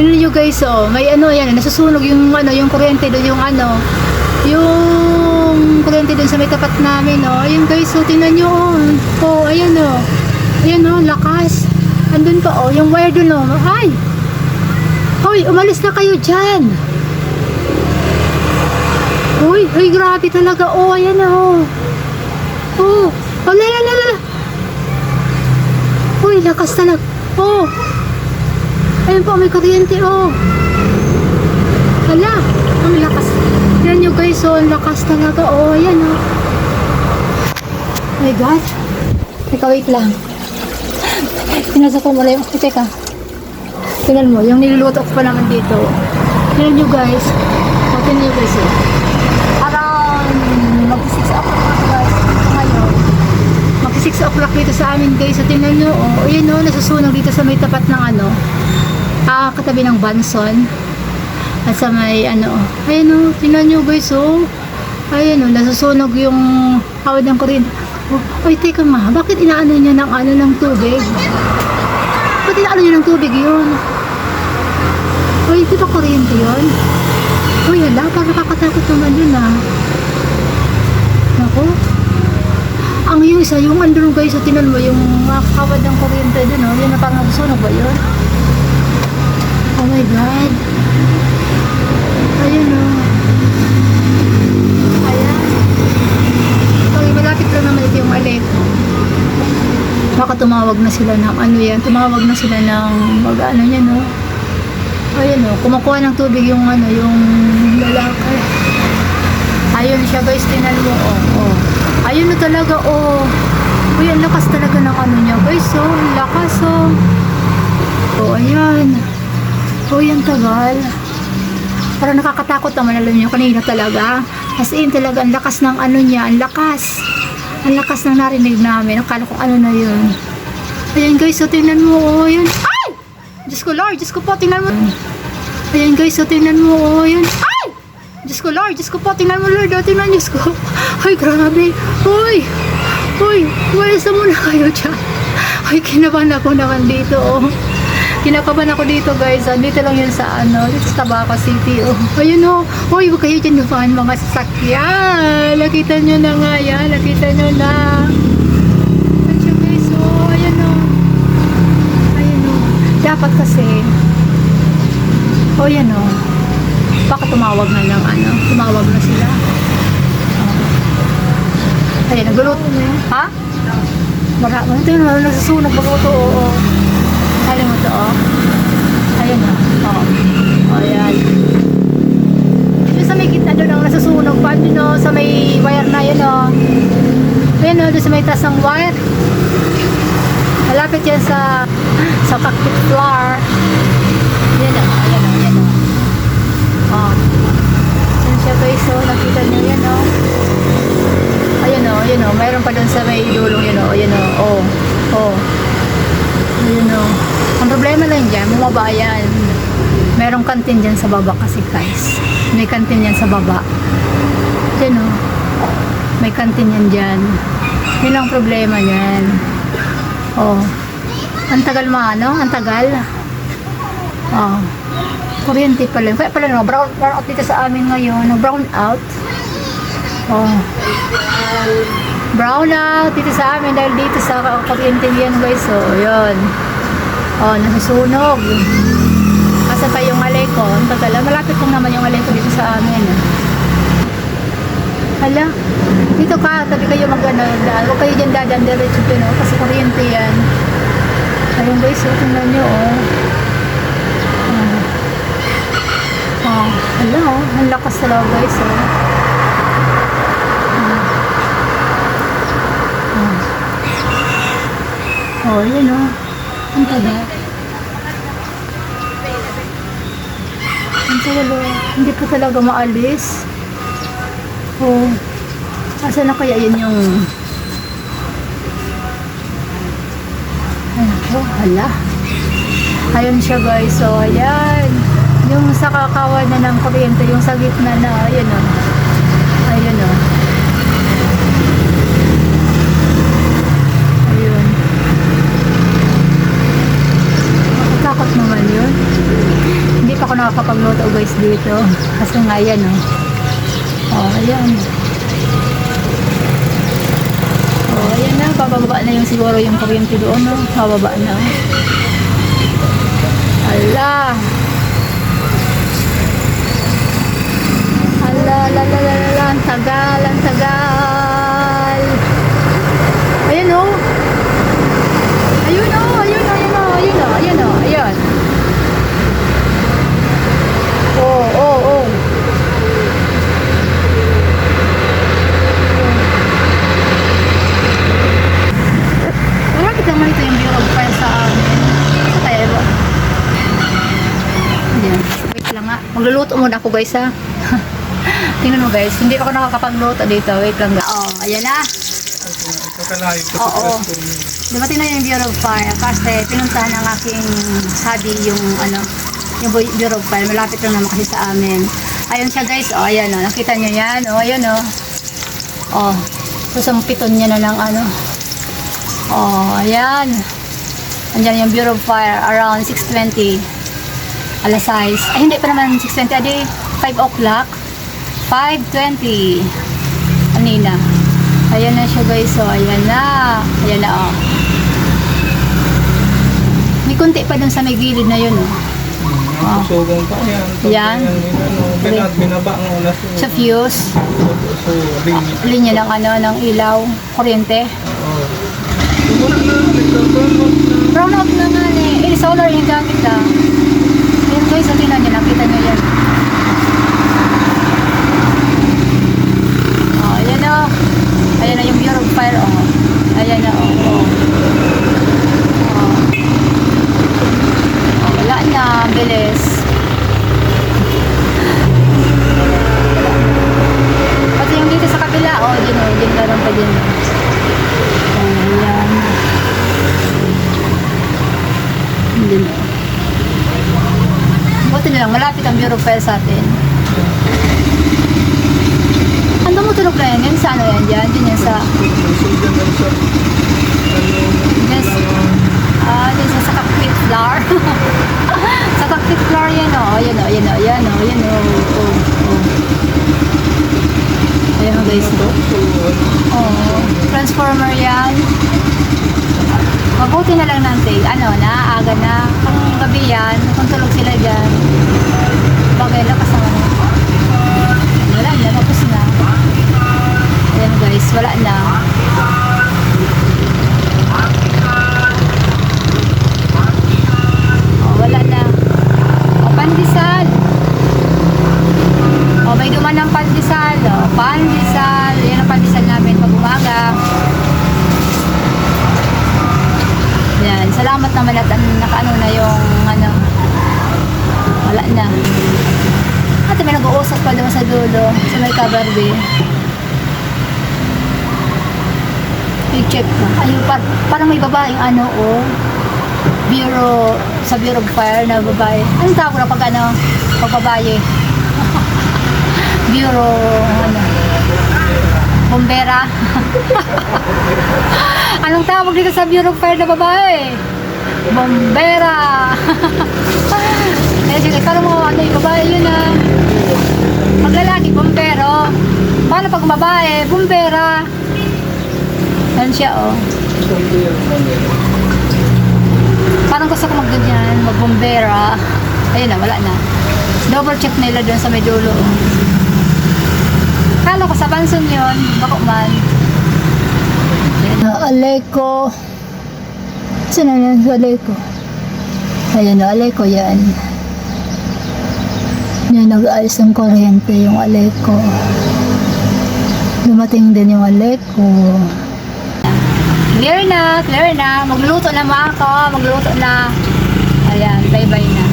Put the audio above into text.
Tingnan nyo guys, oh, may ano yan, nasusunog yung ano, yung kuryente doon, yung ano, yung kuryente doon sa may tapat namin, oh. Ayun guys, oh, tingnan nyo, oh. Oh, ayan, oh. Ayan, oh, lakas. Andun pa, oh, yung wire doon, oh. Ay! Hoy, umalis na kayo dyan. Uy, uy, grabe talaga. Oh, ayan na, oh. Oh, oh, la, la, la, la. Uy, lakas talaga. Oh. Ayun po, may kuryente, oh. Hala, ang lakas. Yan nyo guys, oh, ang lakas talaga. Oh, ayan, oh. my God. Teka, wait lang. Pinasa ko muna yung, teka. Tingnan mo, yung niluluto ko pa naman dito. Tingnan nyo guys. Tingnan nyo guys, oh. Around mag-6 o'clock guys. Ngayon. Mag-6 o'clock dito sa amin guys. So, tingnan nyo, oh. Ayan, oh, nasusunog dito sa may tapat ng ano. Ah, katabi ng Banson. At sa may ano, oh. Ayan, oh. Tingnan nyo guys, oh. Ayan, oh. Nasusunog yung hawad ng kuryente. Oh, ay, teka nga. Bakit inaano niya ng ano ng tubig? Bakit inaano niya ng tubig yun? Uy, di ba kuryente yun? Uy, hala, parang nakakatakot naman yun ah. Ang yung isa, yung andun guys, so tinan mo, yung mga kawad ng kuryente dun, oh, yun na parang nagsunog ba yun? Oh my God. Ayun oh. Ayan. Okay, malapit lang naman ito yung alip. Baka tumawag na sila ng ano yan, tumawag na sila ng mag ano yan, no? Ayun, no, kumukuha ng tubig yung ano, yung lalaki. Ayun siya guys, tinan mo, oh, oh. Ayun na talaga, oh. Uy, ang lakas talaga ng ano niya, guys, oh. Ang lakas, oh. Oh, ayan. Oh, yan tagal. Parang nakakatakot naman, alam niyo, kanina talaga. As in, talaga, ang lakas ng ano niya, ang lakas. Ang lakas ng narinig namin. Akala ko ano na yun. Ayan guys, so tingnan mo, oh, yun. Ay! Diyos ko, Lord, Diyos ko po, tingnan mo. Ayan guys, so tingnan mo, oh, yun. Ay! Diyos ko, Lord, Diyos ko po, tingnan mo, Lord, oh, tingnan, Diyos ko. Ay, grabe. Uy! Uy! Umalis na muna kayo dyan. Ay, kinabahan ako naman dito, oh. Kinakabahan ako dito, guys. Ah, dito lang yun sa, ano, dito sa Tabaco City, oh. Ayun, oh. Uy, huwag kayo dyan dumaan, mga sasakyan. Nakita nyo na nga yan. Nakita nyo na. Ayan siya, guys, oh. Ayan, oh. Ayun, oh. Dapat kasi, oh, yan, oh. Baka tumawag na lang, ano. Tumawag na sila. Oh. Ayan, nagulut. Ha? Marami. Ito yun, nagsusunog. Bago oo. Alam mo to, oh. Ayan, oh. Oh, ayan. Dito sa may gitna doon ang nasusunog pa. Doon, oh, sa may wire na yun, oh. Ayan, oh, doon sa may taas ng wire. Malapit yan sa sa cockpit floor. Ayan, oh. Ayan, oh. Ayan, oh. Oh. Yan siya guys, oh. Nakita niyo yan, oh. Ayan, oh. Ayan, oh. Mayroon pa doon sa may dulong yun, oh. Ayan, oh. Oh. Oh. Ayan, oh. Ang problema lang dyan, bumaba yan. Merong kantin dyan sa baba kasi guys. May kantin yan sa baba. Dyan oh. May kantin yan dyan. Yun ang problema niyan. Oh. Ang tagal mga ano? Ang tagal. Oh. Kuryente pala. Kaya pala no, brown, out dito sa amin ngayon. Brown out. Oh. Brown out dito sa amin dahil dito sa kuryente yan guys. Oh, yun. Oh, nasusunog. Asa pa yung alay ko? Ang tagal. Malapit lang naman yung alay ko dito sa amin. Hala, dito ka, tabi kayo mag ano, daan. Huwag kayo dyan dadaan diretso dyan, oh, kasi kuryente yan. Ayun guys, oh, tingnan nyo, oh. Oh, oh hala, oh, ang lakas talaga guys, oh. Oh, oh yun, oh. Ang tagal. Tagal, oh. Hindi pa talaga maalis. Oh. Asa na kaya yun yung... Ay, oh, hala. Ayun siya guys. So, ayan. Yung sa kakawan na ng kuryente, yung sa gitna na, ayun o. Ayun o. Ayun. Naman yun. nakakapagluto guys dito. Kasi nga yan oh. Oh, ayan. Oh, ayan na. Bababa na yung siguro yung kuryente doon no. Bababa na. Ala. Ala, la, la, la, la, la. Ang tagal, ang tagal. Ayan oh. Ayun oh, ayun oh, ayun oh, ayun oh, ayun oh, ayun. Oh, oh, oh. Bakit naman ito yung Bureau of Fire sa amin? Sa kaya ba? Ayan. Wait lang nga. Magluluto muna ako guys ha. Tingnan mo guys, hindi ako nakakapagluto dito. Wait lang guys. Oh, ayan na. Oo. Dumating na yung Bureau of Fire kasi pinuntahan ng aking hubby yung ano, yung Bu- Bureau of Fire. Malapit lang naman kasi sa amin. Ayun siya guys, oh ayan oh, nakita niyo yan, oh ayan oh. Oh, susampiton niya na ng ano. Oh, ayan. Andiyan yung Bureau of Fire around 6.20. Alas 6. Ay, hindi pa naman 6.20. Adi, 5 o'clock. 5.20. Kanina. Ayan na siya guys. So, ayan na. Ayan na oh. May kunti pa dun sa may gilid na yun oh. Ang susugan pa yan. Yan. Binat, binaba ang una so, Sa fuse. so, ringi. Linya ng ano, ng ilaw. Kuryente. Oo. Wala na, nagkakaroon mo na. Brown out na nga eh. Eh, solar yung gamit ah. Guys, so tingnan nyo. Nakita nyo yan. Oh, ayan o. Ayan na yung Bureau of Fire oh. Ayan na oh. oh. Oh. Oh, wala na. Bilis. Pati yung dito sa kabila, oh, din oh, din meron pa din. Oh, ayan. Hindi na. Buti of Fire sa atin. Ang tumutulog na yan, yan sa ano yan dyan, dyan yan sa, ano, yes, ah, dyan sa, cockpit floor. sa cockpit floor yan o, ayan o, ayan o, ayan o, ayan o, oh, oh. Ayan guys, ano, oh, transformer yan. Mabuti na lang natin, ano na, aga na, kung gabi yan, kung tulog sila dyan, bagay lakas naman. Wala na, tapos na. Ayan guys, wala na. Oh, wala na. Oh, pandesal. Oh, may duman ng pandesal. Oh, pandesal. Yan ang pandesal namin pag umaga. Yan. Salamat naman at an- nakaano na yung ano. Wala na. At may nag-uusap pa doon sa dulo. Sa may cover B. I-check ko. Ayun, par parang may babaeng ano, oh. Bureau, sa Bureau of Fire na babae. Anong tawag na pag ano? Pag babae? Bureau, ano? Bombera. Anong tawag dito sa Bureau of Fire na babae? Bombera. eh, sige, parang mo, ano yung babae yun ah. Pag lalaki, bombero. Paano pag babae? Bombera. Yan siya, oh. Parang gusto ko magganyan, magbombera. Ayun na, wala na. Double check nila doon sa may dulo. Kala ko sa Banson yun, bako man. Aleko. Saan na yan sa Aleko? Ayan na, Aleko yan. Yan, nag-ayos ng kuryente yung Aleko. Dumating din yung Aleko. Clear na, clear na. Magluluto na mga ako. Magluluto na. Ayan, bye-bye na.